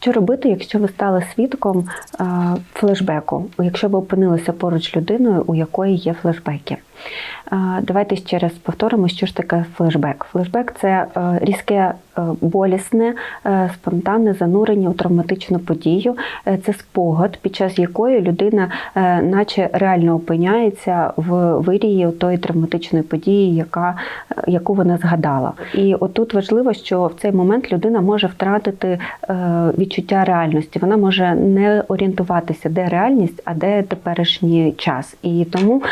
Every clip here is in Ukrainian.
Що робити, якщо ви стали свідком е, флешбеку, якщо ви опинилися поруч людиною, у якої є флешбеки? Давайте ще раз повторимо, що ж таке флешбек. Флешбек це е, різке, е, болісне, е, спонтанне занурення у травматичну подію. Це спогад, під час якої людина, наче реально опиняється в вирії тої травматичної події, яка, яку вона згадала. І отут важливо, що в цей момент людина може втратити відчуття реальності. Вона може не орієнтуватися, де реальність, а де теперішній час. І тому,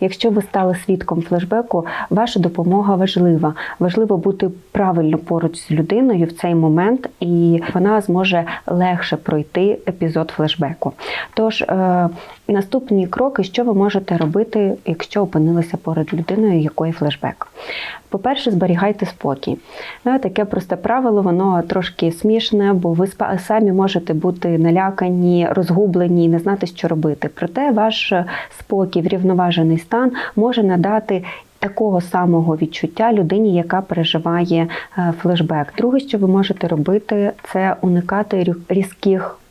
якщо ви стали свідком флешбеку, ваша допомога важлива. Важливо бути правильно поруч з людиною в цей момент, і вона зможе легше пройти епізод флешбеку. Тож, е, наступні кроки, що ви можете робити, якщо опинилися поруч з людиною, якої флешбек. По-перше, зберігайте спокій. Таке просте правило, воно трошки смішне, бо ви самі можете бути налякані, розгублені не знати, що робити. Проте ваш спокій, врівноважений стан може надати. Такого самого відчуття людині, яка переживає е, флешбек. Друге, що ви можете робити, це уникати різких е,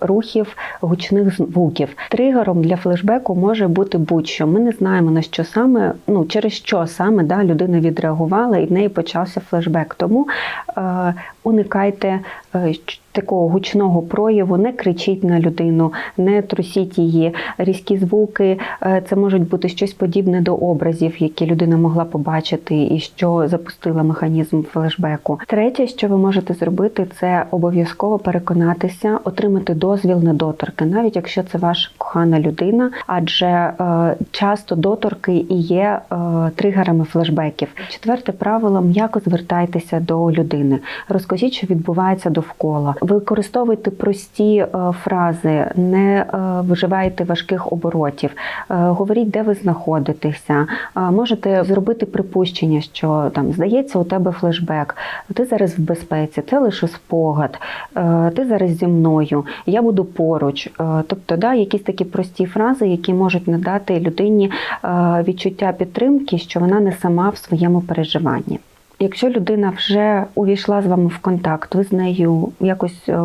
рухів, гучних звуків. Тригером для флешбеку може бути будь-що. Ми не знаємо на що саме, ну через що саме да, людина відреагувала, і в неї почався флешбек. Тому е, уникайте е, такого гучного прояву, не кричіть на людину, не трусіть її. Різкі звуки е, це можуть бути щось подібне до образів, які людина могла побачити, і що запустила механізм флешбеку. Третє, що ви можете зробити, це обов'язково переконатися, отримати дозвіл на доторки, навіть якщо це ваша кохана людина, адже е, часто доторки і є е, тригерами флешбеків. Четверте правило: м'яко звертайтеся до людини. Розкажіть, що відбувається довкола. Використовуйте прості е, фрази, не е, вживайте важких оборотів. Е, Говоріть, де ви знаходитеся. Е, Можете зробити припущення, що там здається, у тебе флешбек. Ти зараз в безпеці, це лише спогад. Е, Ти зараз зі мною, я буду поруч. Е, Тобто, да, якісь такі прості фрази, які можуть надати людині е, відчуття підтримки, що вона не сама в своєму переживанні. Якщо людина вже увійшла з вами в контакт, ви з нею якось е,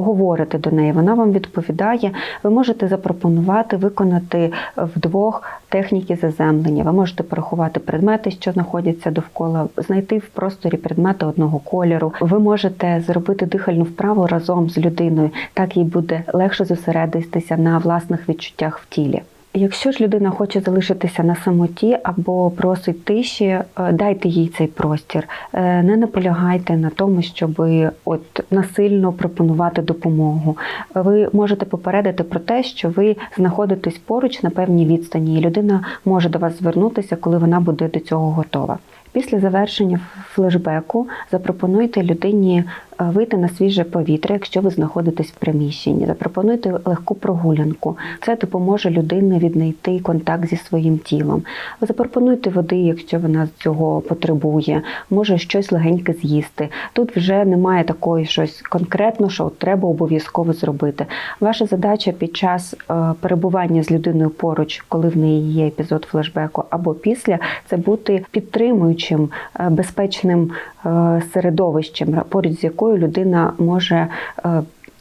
говорите до неї, вона вам відповідає, ви можете запропонувати виконати вдвох техніки заземлення. Ви можете порахувати предмети, що знаходяться довкола, знайти в просторі предмети одного кольору. Ви можете зробити дихальну вправу разом з людиною, так їй буде легше зосередитися на власних відчуттях в тілі. Якщо ж людина хоче залишитися на самоті або просить тиші, е, дайте їй цей простір. Е, Не наполягайте на тому, щоб от насильно пропонувати допомогу. Ви можете попередити про те, що ви знаходитесь поруч на певній відстані, і людина може до вас звернутися, коли вона буде до цього готова. Після завершення флешбеку запропонуйте людині вийти на свіже повітря, якщо ви знаходитесь в приміщенні. Запропонуйте легку прогулянку. Це допоможе людині віднайти контакт зі своїм тілом. Запропонуйте води, якщо вона цього потребує, може щось легеньке з'їсти. Тут вже немає такої щось конкретно, що треба обов'язково зробити. Ваша задача під час е, перебування з людиною поруч, коли в неї є епізод флешбеку, або після, це бути підтримуючим, е, безпечним е, середовищем, поруч з якою людина може.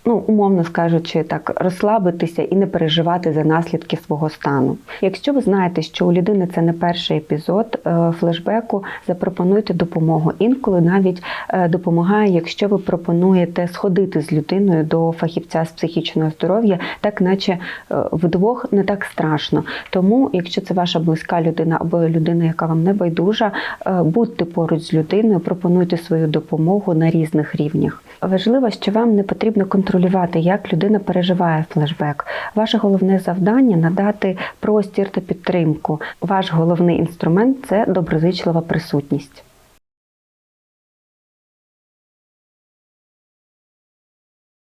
Ну, умовно скажучи, так розслабитися і не переживати за наслідки свого стану. Якщо ви знаєте, що у людини це не перший епізод е, флешбеку, запропонуйте допомогу. Інколи навіть е, допомагає, якщо ви пропонуєте сходити з людиною до фахівця з психічного здоров'я, так наче е, вдвох не так страшно. Тому, якщо це ваша близька людина або людина, яка вам не байдужа, будьте поруч з людиною, пропонуйте свою допомогу на різних рівнях. Важливо, що вам не потрібно контролювати, як людина переживає флешбек. Ваше головне завдання надати простір та підтримку. Ваш головний інструмент це доброзичлива присутність.